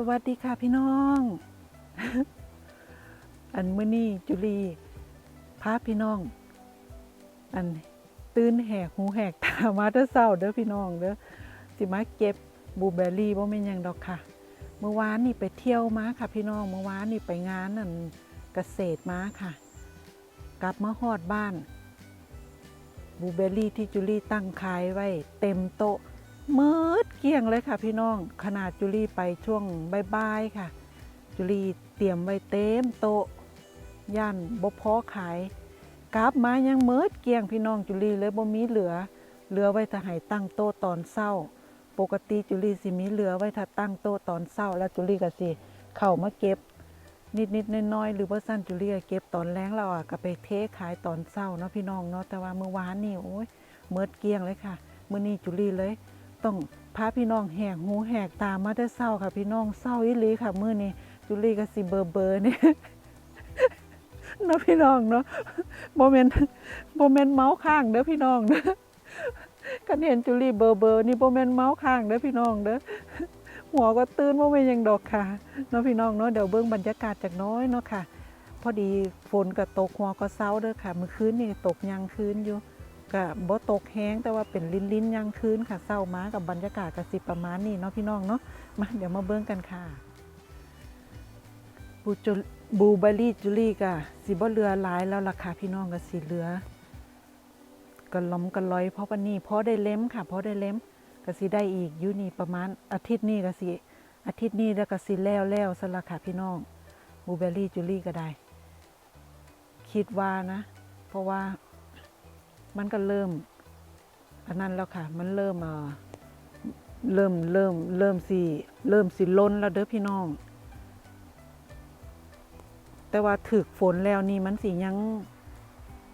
สวัสดีค่ะพี่น้อง อันเมื้อนี้จุลีพาพี่น้อง อันตื่นแหกหูแหกตามาแต่เช้าเด้อพี่น้องเด้อสิมาเก็บบลูเบอร์รี่บ่แม่นยังดอกค่ะ เมื่อวานนี่ไปเที่ยวมาค่ะ พี่น้องเมื่อวานนี่ไปงานนั่นเกษตรมาค่ะ กลับมาฮอดบ้านบลูเบอร์รี่ที่จุลีตั้งขายไว้เต็มโต๊ะ มืดเกลี้ยงเลยค่ะพี่น้องขนาดจุลีไปช่วงบ่ายๆค่ะ จุลีเตรียมไว้เต็มโต๊ะย่านบ่พอขายกลับมายังมืดเกลี้ยงพี่น้องจุลีเลยบ่มีเหลือ เหลือไว้ถ้าให้ตั้งโต๊ะตอนเช้า ปกติจุลีสิมีเหลือไว้ถ้าตั้งโต๊ะตอนเช้า แล้วจุลีก็สิเข้ามาเก็บนิดๆน้อยๆหรือว่าสั้นจุลีก็เก็บตอนแรงแล้วอะก็ไปเทขายตอนเช้าเนาะพี่น้องเนาะแต่ว่าเมื่อวานนี่โอ้ยมืดเกลี้ยงเลยค่ะมื้อนี้จุลีเลย ต้องพาพี่น้องแหกหูแหกตามาแต่เศร้าค่ะ พี่น้องเศร้าอีหลีค่ะมื้อนี้จุลีก็สิเบอร์เบอร์นี่เนาะพี่น้องเนาะโมเมนต์โมเมนต์เมาส์ข้างเด้อพี่น้องเด้อกันเห็นจุลีเบอร์เบอร์นี่โมเมนต์เมาส์ข้างเด้อพี่น้องเด้อหัวก็ตื่นโมเมนยังดอกค่ะเนาะพี่น้องเนาะเดี๋ยวเบิ่งบรรยากาศจากน้อยเนาะค่ะ พอดีฝนก็ตกหัวก็เศร้าเด้อค่ะ เมื่อคืนนี่ตกยังคืนอยู่ ก็บ่ตกแห้งแต่ว่าเป็นลิ้นลิ้นๆยังคืนค่ะเศร้ามากับบรรยากาศกสิประมาณนี้เนาะพี่น้องเนาะมาเดี๋ยวมาเบิ่งกันค่ะบูจูบูเบอรี่จุลี่ก็สิบ่เรือหลายแล้วล่ะค่ะพี่น้องก็สิเหลือก็ล้มกันลอยเพราะวันนี้พอได้เล็มค่ะพอได้เล็มก็สิได้อีกอยู่นี่ประมาณอาทิตย์นี้ก็สิอาทิตย์นี้แล้วก็สิแล้วแล้วซะละค่ะพี่น้องบูเบอรี่จุลี่ก็ได้ คิดว่านะ เพราะว่า มันก็เริ่มอันนั้นแล้วค่ะ มันเริ่มเอ่อเริ่มเริ่มเริ่มสิเริ่มสิล้นแล้วเด้อพี่น้อง แต่ว่าถึกฝนแล้วนี่มันสิยัง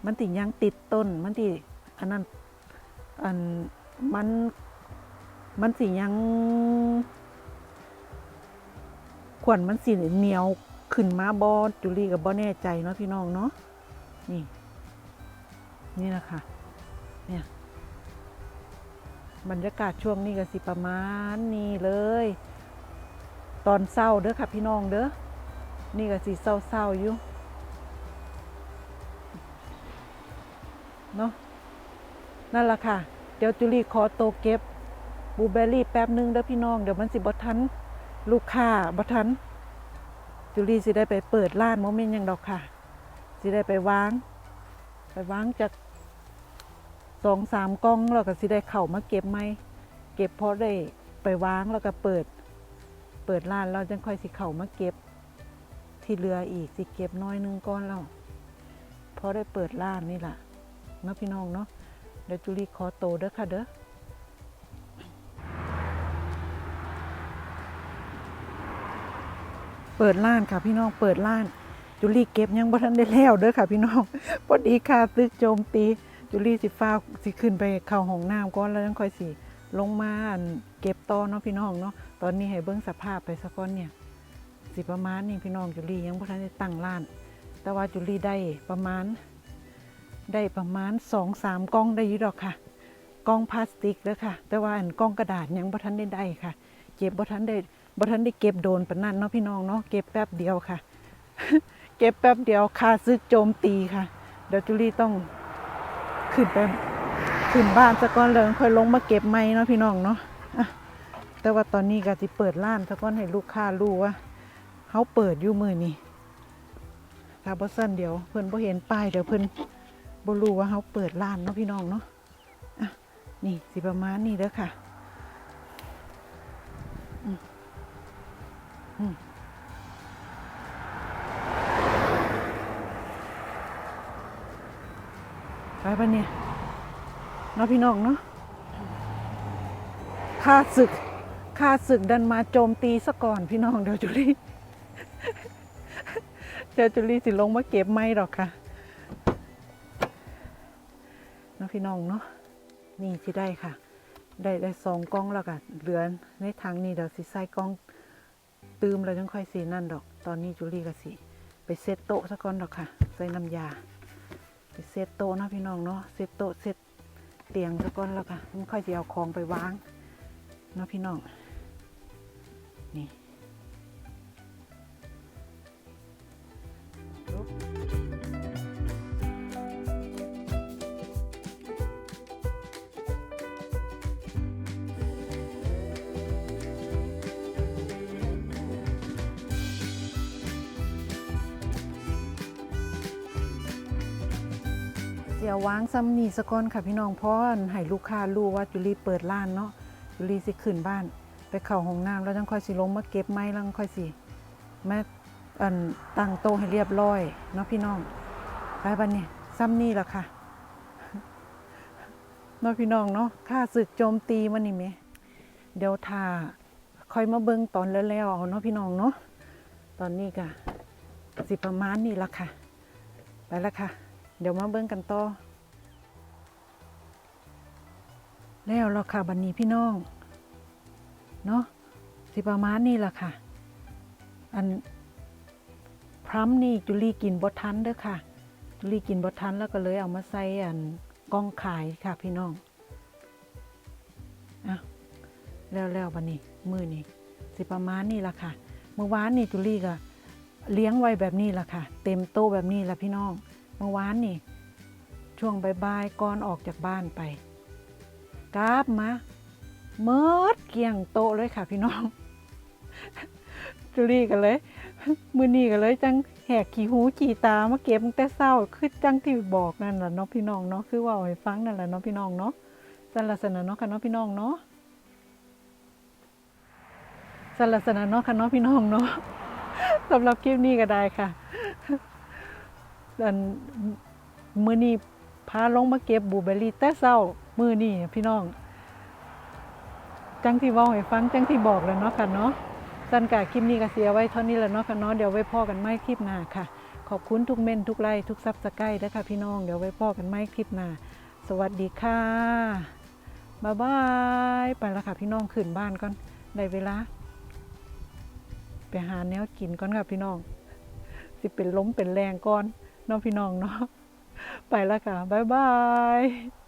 มันสิยังติดต้น มันสิอันนั้นอันมันมันสิยังขวัญมันสิเหนียวขึ้นมาบอจุลีกับบ่แน่ใจเนาะพี่น้องเนาะนี่ นี่แหละค่ะ เนี่ย บรรยากาศช่วงนี้ก็สิประมาณนี้เลย ตอนเศร้าเด้อค่ะพี่น้องเด้อ นี่ก็สิเศร้าๆอยู่ เนาะ นั่นแหละค่ะ เดี๋ยวจุลีขอโตเก็บบลูเบอร์รี่แป๊บหนึงเด้อพี่น้อง เดี๋ยวมันสิบ่ทัน ลูกค้าบ่ทัน จุลีสิได้ไปเปิดร้านโมเมนต์ยังดอกค่ะ สิได้ไปวาง ไปวางจาก สองสามกล้องแล้วก็สิได้เข้ามาเก็บไหมเก็บเพอได้ไปวางแล้วก็เปิด เปิดร้านเราจังค่อยสิเข้ามาเก็บ ที่เรืออีกสิเก็บน้อยหนึงก้อนแล้วพอได้เปิดร้านนี่แหละเนาะพี่น้องเนาะเดี๋ยวจุลีขอโตเด้อค่ะเด้อเปิดร้านค่ะพี่น้องเปิดร้าน จุลีเก็บยังบ่ทันได้แล้วเด้อค่ะพี่น้องพอดีค่ะตึกโจมตี จุลี่สิฟ้าสิขึ้นไปเข้าห้องน้ำก่อนแล้วยังค่อยสิลงมานเก็บต่อเนาะพี่น้องเนาะตอนนี้ให้เบิ่งสภาพไปสักก่อนเนี่ย สิประมาณนี้พี่น้องจุลี่ยังบ่ทันได้ตั้งร้าน แต่ว่าจุลี่ได้ประมาณ ได้ประมาณสองสามกล่องได้อยู่ดอกค่ะกล่องพลาสติกเด้อค่ะ แต่ว่าอันกล่องกระดาษยังบ่ทันได้ได้ค่ะ เก็บบ่ทันได้บ่ทันได้เก็บโดนปานนั้นเนาะพี่น้องเนาะเก็บแป๊บเดียวค่ะ เก็บแป๊บเดียวค่าซึกโจมตีค่ะเดี๋ยวจุลี่ต้อง ขึ้นไปขึ้นบ้านซะก่อนเลยค่อยลงมาเก็บไม้เนาะพี่น้องเนาะแต่ว่าตอนนี้ก็สิเปิดร้านซะก่อนให้ลูกค้ารู้ว่าเขาเปิดอยู่มือนี่ถ้าบ่สั้นเดี๋ยวเพิ่นบ่เห็นป้ายเดี๋ยวเพิ่นบ่รู้ว่าเขาเปิดร้านเนาะพี่น้องเนาะอะนี่สิประมาณนี้เด้อค่ะอืมอืม ไปปะเนี่ยเนาะพี่น้องเนาะข้าศึกข้าศึกดันมาโจมตีซะก่อนพี่น้องเดี๋ยวจุลี่เดี๋ยวจุลี่สิลงมาเก็บไม้หรอกค่ะเนาะพี่น้องเนาะนี่ที่ได้ค่ะ ได้ได้สองกล้องแล้วกันเหลือในทางนี้เดี๋ยวสิใส่กล้องตืมแล้วจังค่อยสีนั่นดอก ตอนนี้จุลี่ก็สิไปเซตโต๊ะซะก่อนดอกค่ะ ใส่น้ำยา เซตโต๊ะนะพี่น้องเนาะเซตโต๊ะเซตเตียงซะก่อนแล้วค่ะมันค่อยจะเอาของไปวางเนาะพี่น้องนี่ เดี๋ยววางซ้ำนี่สะก่อนค่ะพี่น้องเพราะว่าให้ลูกค้ารู้ว่าจุลีเปิดร้านเนาะจุลีสิขึ้นบ้าน ไปเข้าห้องน้ำแล้วจังค่อยสิลงมาเก็บไม้แล้วค่อยสิมาอันตั้งโต๊ะให้เรียบร้อยเนาะพี่น้องไปบัดนี้ซ้ำนี่ละค่ะเนาะพี่น้องเนาะค่าศึกโจมตีมันนี่แหมเดี๋ยวถ้าค่อยมาเบิ่งตอนแล้วๆเอาเนาะพี่น้องเนาะตอนนี้ก็สิประมาณนี้ละค่ะ ไปล้วค่ะ เดี๋ยวมาเบิ่งกันต่อ แล้วแล้วค่ะบันนี้พี่น้อง เนาะสิประมาณนี้ละค่ะ อันพรัมนี่จุลีกินบดทันเด้อค่ะ จุลีกินบดทันแล้วก็เลยเอามาใส่อันกล้องขายค่ะพี่น้องอะแล้วแล้วบันนี้ มือนี่สิประมาณนี้ละค่ะ เมื่อวานนี่จุลีก็เลี้ยงไว้แบบนี้ละค่ะ เต็มโตแบบนี้ละพี่น้อง เมื่อวานนี่ ช่วงบ่ายๆก่อนออกจากบ้านไปกราบมาเมิดเกลี้ยงโตเลยค่ะพี่น้องจุลีกันเลย มือนี้กันเลยจังแหกขี้หูขี้ตามาเก็บตั้งแต่เศร้าคือจังที่บอกนั่นแหละเนาะพี่น้องเนาะคือว่าให้ฟังนั่นแหละเนาะพี่น้องเนาะสรรสนะเนาะค่ะเนาะพี่น้องเนาะสรรสนะเนาะค่ะเนาะพี่น้องเนาะสำหรับคลิปนี้ก็ได้ค่ะ มือนี้พาลงมาเก็บบูเบอร์รี่แต่เศร้ามือนี้พี่น้อง จังที่ว่าให้ฟังจังที่บอกแล้วเนาะค่ะเนาะสันกาคลิปนี้ก็เสียไว้เท่านี้แล้วเนาะค่ะเนาะเดี๋ยวไว้พ่อกันไม่คลิปหน้าค่ะ ขอบคุณทุกเม่นทุกไลค์ทุกซับสไครต์นะคะพี่น้องเดี๋ยวไว้พ่อกันไม่คลิปหน้าสวัสดีค่ะบ๊ายบายไปแล้วค่ะพี่น้องขึ้นบ้านก่อนได้เวลาไปหาแนวกินก่อนค่ะพี่น้อง สิเป็นล้มเป็นแรงก่อน น้องพี่น้องเนาะไปแล้วค่ะ บ๊ายบาย